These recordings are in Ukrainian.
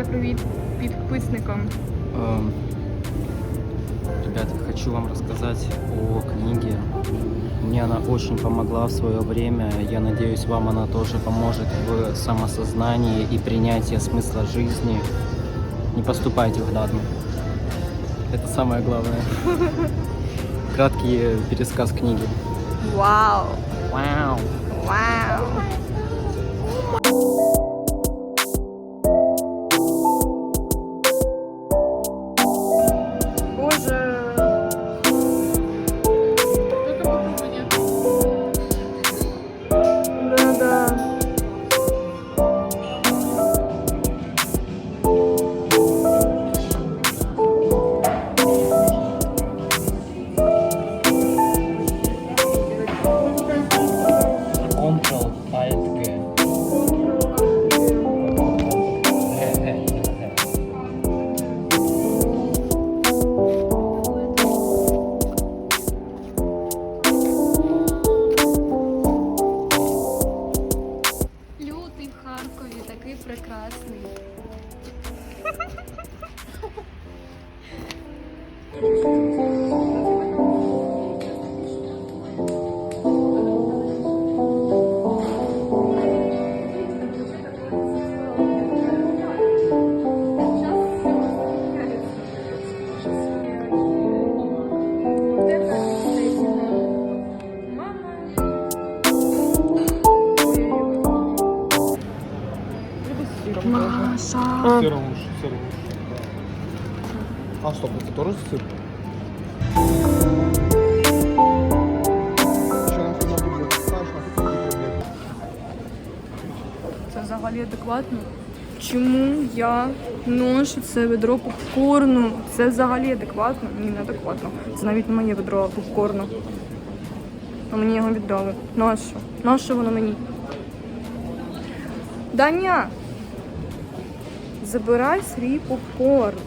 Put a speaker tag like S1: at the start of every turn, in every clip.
S1: передавай привіт підписникам.
S2: Эм, Ребята, хочу вам рассказать о книге. Мне она очень помогла в свое время. Я надеюсь, вам она тоже поможет в самосознании и принятии смысла жизни. Не поступайте в Дадму. Это самое главное. Краткий пересказ книги.
S1: Вау!
S2: Вау!
S1: Вау!
S3: стоп, это тоже сыр? Что нам тут надо будет? Саш, а тут какие проблемы?
S1: Це взагалі адекватно. Чому я ношу це ведро попкорну? Це взагалі адекватно? Ні, не адекватно. Це навіть не моє ведро попкорну. А мені його віддали. Нащо? Нащо воно мені? Даня! Забирай свій попкорн.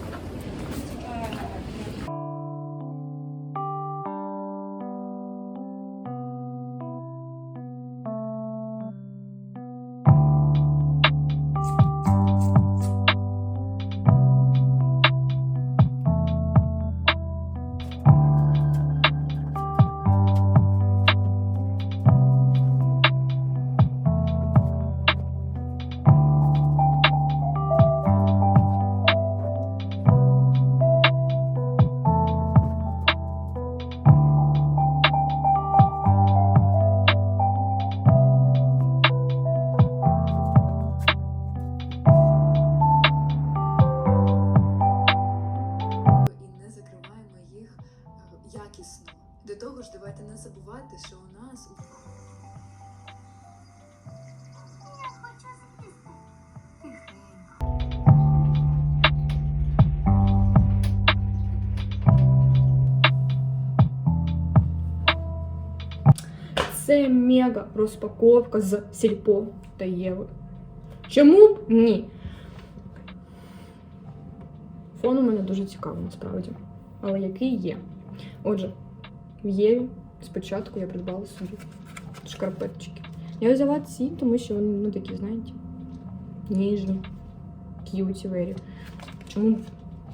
S1: Мега розпаковка з Сільпо та Єви. Чому б ні? Фон у мене дуже цікавий насправді. Але який є. Отже, в Єві спочатку я придбала собі шкарпеточки. Я взяла ці, тому що вони ну, такі, знаєте, ніжні, к'юті вері. Чому б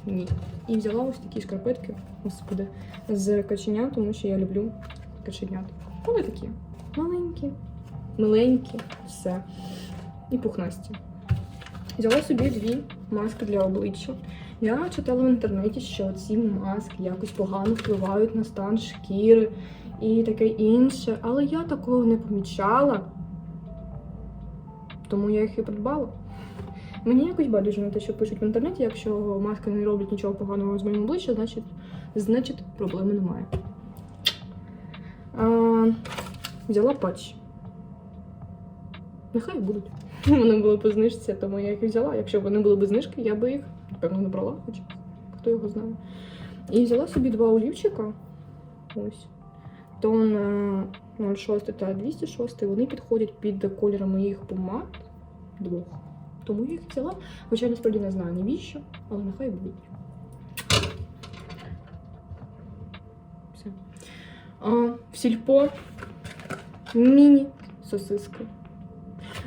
S1: ні? І взяла ось такі шкарпетки, господи, з каченя, тому що я люблю каченят. Вони такі маленькі, миленькі, все. І пухнасті. Взяла собі дві маски для обличчя. Я читала в інтернеті, що ці маски якось погано впливають на стан шкіри і таке інше. Але я такого не помічала. Тому я їх і придбала. Мені якось байдуже на те, що пишуть в інтернеті, якщо маски не роблять нічого поганого з моїм обличчям, значить, значить проблеми немає. А, взяла патч. Нехай будуть. Вони були по знижці, тому я їх і взяла. Якщо б вони були без знижки, я би їх, напевно, не брала, хоча хто його знає. І взяла собі два олівчика. Ось. Тон е, 06 та 206. Вони підходять під кольори моїх помад двох. Тому я їх взяла. Хоча я насправді не знаю навіщо, але нехай будуть. Все. А, в сільпо міні сосиски.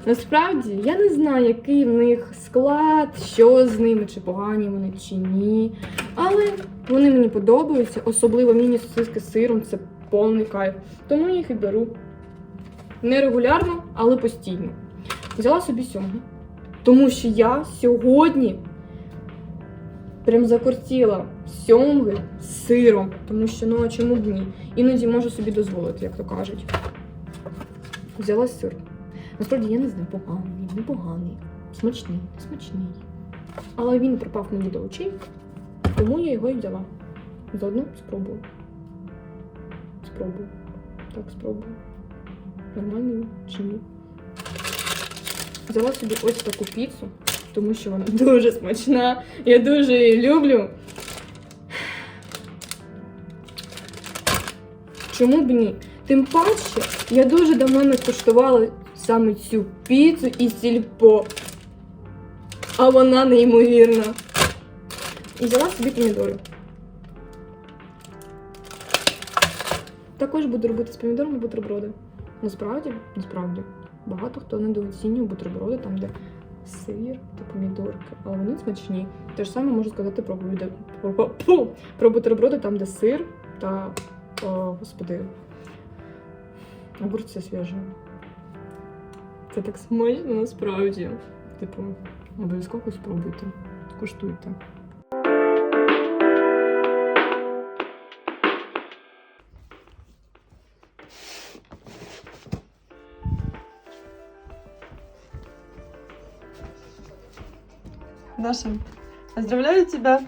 S1: Насправді я не знаю, який в них склад, що з ними, чи погані вони, чи ні. Але вони мені подобаються, особливо міні-сосиски з сиром це повний кайф. Тому я їх і беру. Не регулярно, але постійно. Взяла собі сьомги. Тому що я сьогодні прям закортіла сьомги з сиром. Тому що ну а чому б ні? Іноді можу собі дозволити, як то кажуть. Взяла сир. Насправді я не знаю, поганий, непоганий, смачний, смачний. Але він припав мені до очей, тому я його і взяла. Заодно спробую. Спробую. Так, спробую. Нормальний чи ні? Взяла собі ось таку піцу, тому що вона дуже смачна. Я дуже її люблю. Чому б ні? Тим паче, я дуже давно не куштувала саме цю піцу і сільпо. А вона неймовірна. І взяла собі помідори. Також буду робити з помідорами бутерброди. Насправді, насправді, багато хто недооцінює бутерброди там, де сир та помідорки, але вони смачні. Те ж саме можу сказати про, про, про, про бутерброди там, де сир та, о, господи, огурці свіжі. Це так смачно насправді. Типу, обов'язково спробуйте. Куштуйте.
S4: Даша, поздравляю тебя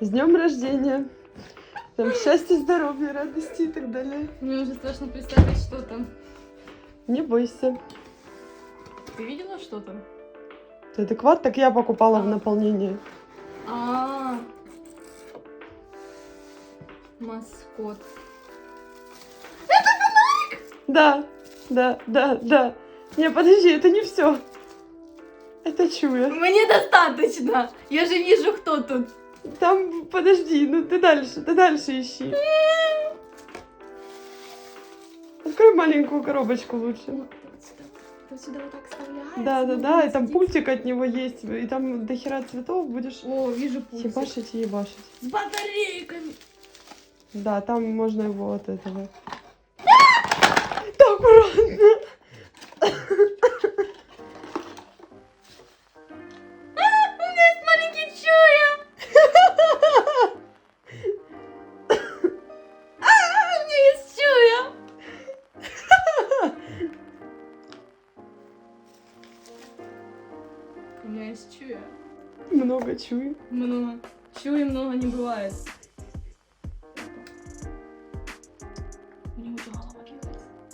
S4: с днем рождения. Там счастья, здоровья, радости и так далее.
S1: Мне уже страшно представить, что там.
S4: Не бойся.
S1: Ты видела что там?
S4: Ты адекват, так я покупала в наполнение.
S1: А, маскот.
S4: Да, да, да, да. Не, подожди, это не все. Это чуя.
S1: Мне достаточно. Я же вижу, кто тут.
S4: Там, подожди, ну ты дальше, ты дальше ищи. Открой маленькую коробочку лучше.
S1: Сюда вот так вставляется.
S4: Да, да, да, и там пультик от него есть, и там до хера цветов будешь
S1: О, вижу пультик.
S4: ебашить и ебашить.
S1: С батарейками.
S4: Да, там можно его от этого.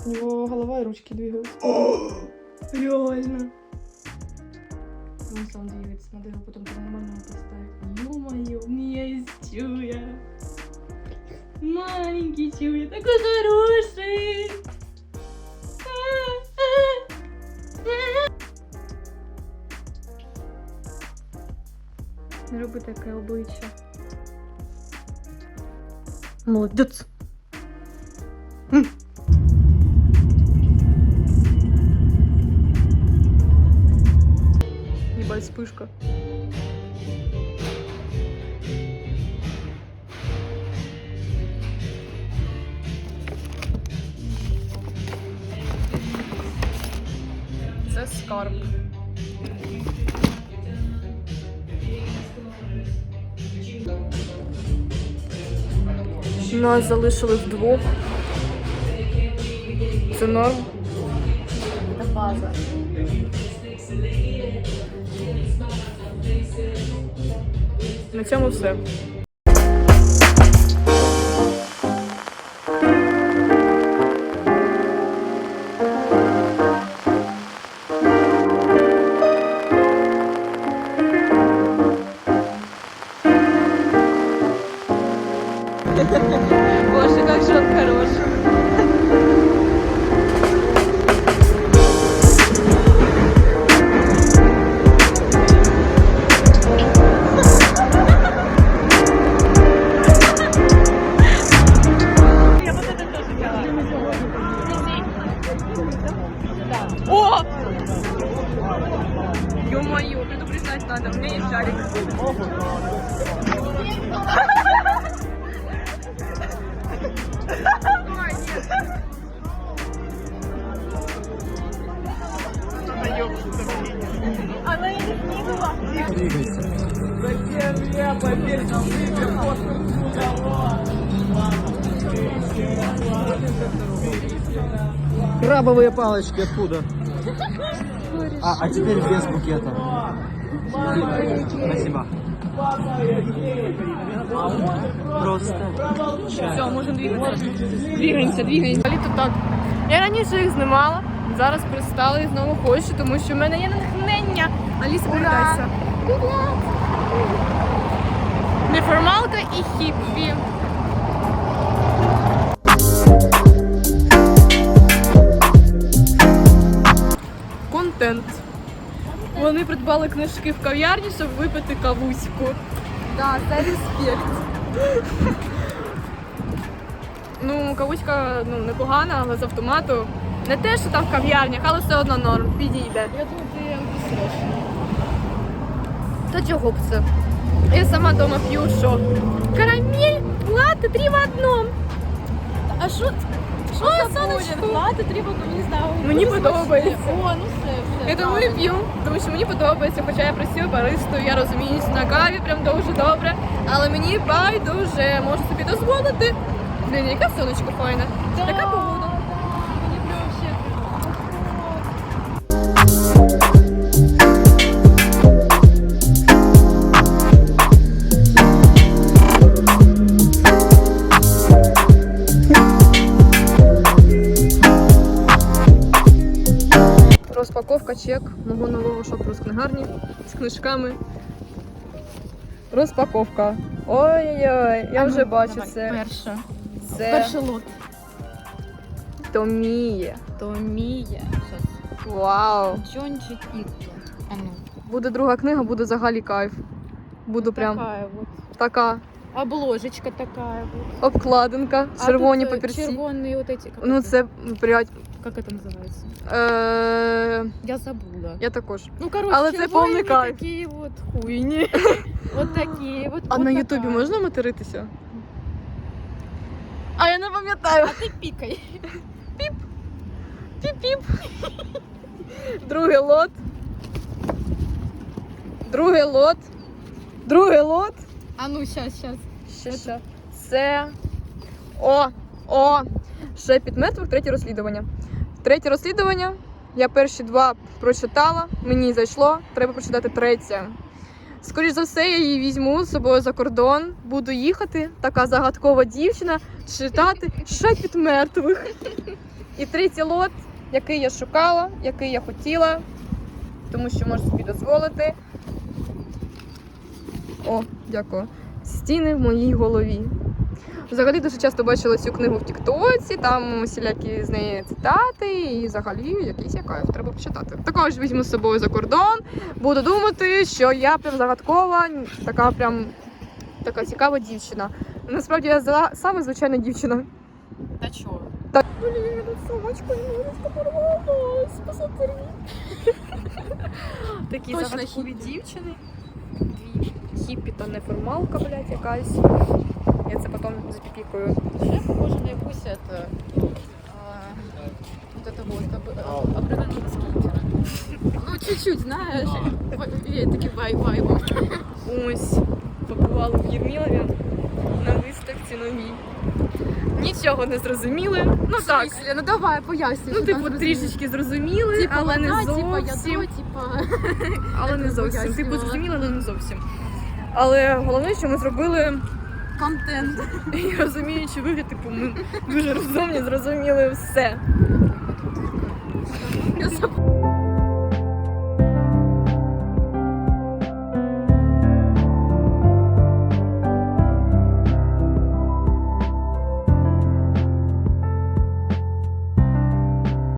S1: У него голова
S4: и ручки двигаются.
S1: Реально. Он сам двигается, надо его потом по-нормальному поставить. Ё-моё, у меня есть чуя. Маленький чуя, такой хороший. Не роби таке обличчя.
S4: Молодец.
S1: Вспышка. Це скарб. Нас залишили вдвох. Це норм. Це база. На цьому все. Ё-моё, предупреждать надо, у меня есть шарик. Ой, нет. Она и не скинула.
S3: Крабовые палочки откуда? А, а теперь без букета. Спасибо. Просто
S1: Все, можемо двигатися. Двигаємося, двигаємося. Взагалі то так. Я раніше їх знімала, зараз пристала і знову хочу, тому що в мене є натхнення. Аліса, привітайся. Неформалка і хіппі. Контент. Вони придбали книжки в кав'ярні, щоб випити кавуську. Так, це респект. Ну, кавучка ну, непогана, але з автомату. Не те, що там в кав'ярнях, але все одно норм, підійде. Я думаю, ти. Та чого б це? Я сама вдома п'ю, що карамель, лати, три в одному. А що? Що це буде?
S5: Лати треба, не знаю.
S1: Мені подобається.
S5: О, ну все, все.
S1: Я тому п'ю, тому що мені подобається, хоча я працюю баристою, я розуміюсь на каві прям дуже добре, але мені байдуже, можу собі дозволити. Блін, яка сонечко файна. Така Розпаковка чек мого нового шопу з книгарні з книжками. Розпаковка. Ой-ой-ой, я вже бачу це.
S5: Перша.
S1: Це
S5: Перший лот.
S1: Томіє.
S5: То Мія. Щас.
S1: Вау.
S5: Джончик. А ну.
S1: Буде друга книга, буде взагалі кайф. Буду прям
S5: Такая вот.
S1: така
S5: Обложечка такая вот.
S1: обкладинка,
S5: А
S1: червоні
S5: тут, э,
S1: папірці.
S5: Червоные вот эти. Как
S1: Ну
S5: это?
S1: це блядь,
S5: Как это называется?
S1: е,
S5: Я забыла.
S1: я також.
S5: Ну, короче,
S1: Але це
S5: червоні
S1: повний кайф.
S5: такие вот хуйні. Вот такие вот.
S1: А
S5: вот
S1: на
S5: такая.
S1: Ютубі можна материтися? А я не пам'ятаю.
S5: А ти пікай.
S1: Піп-піп. Другий лот. Другий лот. Другий лот.
S5: А ну, щас, щас.
S1: Ще ще. Це. О! О! Ще під мертвих третє розслідування. Третє розслідування. Я перші два прочитала, мені зайшло, треба прочитати третє. Скоріш за все, я її візьму з собою за кордон, буду їхати, така загадкова дівчина, читати шепіт мертвих. І третій лот, який я шукала, який я хотіла, тому що можу собі дозволити. О, дякую. Стіни в моїй голові. Взагалі дуже часто бачила цю книгу в Тіктоці, там всілякі з неї цитати, і взагалі якийсь я кайф, треба почитати. Також візьму з собою за кордон, буду думати, що я прям загадкова, така прям така цікава дівчина. Насправді я за саме звичайна дівчина.
S5: Та чого?
S1: Блін, собачка немножко порвалась, посмотри. Такі загадкові дівчини Дві хіппі та неформалка, блядь, якась. Я це потім запіпікую.
S5: Вообще похоже на якусь это, а, вот это вот об- обрывание скейтера. Ну, чуть-чуть, знаешь, в- таки вай-вайбом.
S1: Ось побували в Єрмілові на виставці новій. Нічого не зрозуміли. Ну так.
S5: ну давай, пояснюй.
S1: Ну, типу, трішечки зрозуміли,
S5: типа,
S1: але не
S5: вона, типа,
S1: зовсім.
S5: ядро, типа...
S1: але не
S5: як
S1: зовсім. Типу,
S5: пояснювала.
S1: зрозуміли, але не зовсім. Але головне, що ми зробили
S5: контент.
S1: І розуміючи вигляд, типу, ми дуже розумні, зрозуміли все. Я